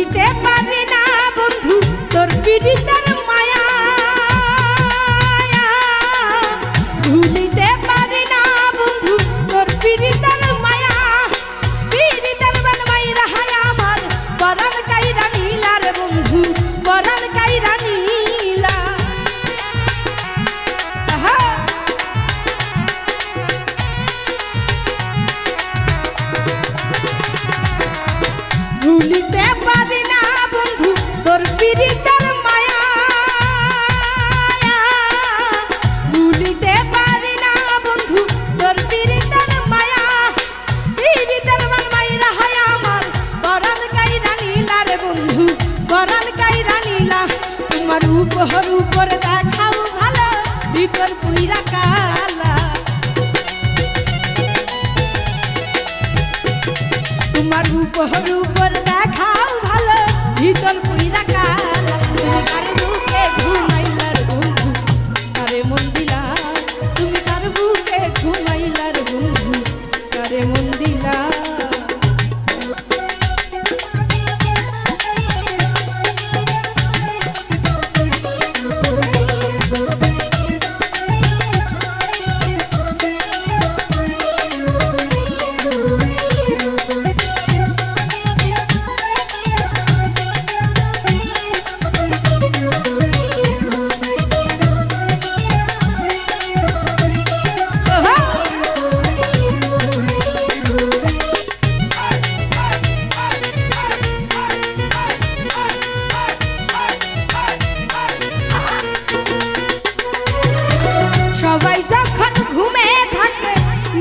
দিতে পারি না বন্ধু তোর পিড়িতে ভিতর পুইরা কালা। তোমার উপর উপর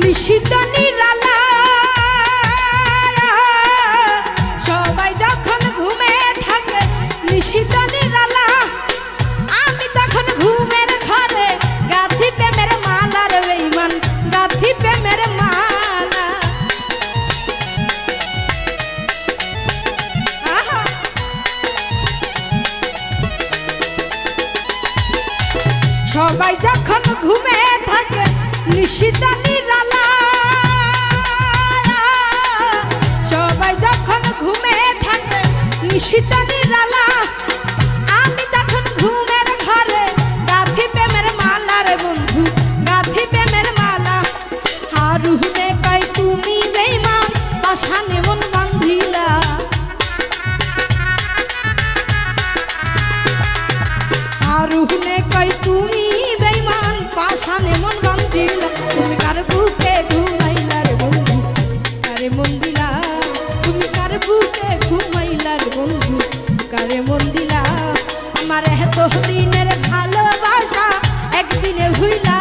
বিশিষ্ট নিরালা সবাই যখন ঘুমে থাকে নিশিষ্ট নিরালা আমি তখন ঘুমের ঘরে গাথি প্রেমের মালার বেইমান গাথি প্রেমের মালা। সবাই যখন ঘুমে থাকে নিশ্চিত ঘুমে থাকে নিশিতা নিরালা আমার বুকে ঘুমাইলার বন্ধু কারে মন দিলা? আমার এত দিনের ভালোবাসা একদিনে হইলা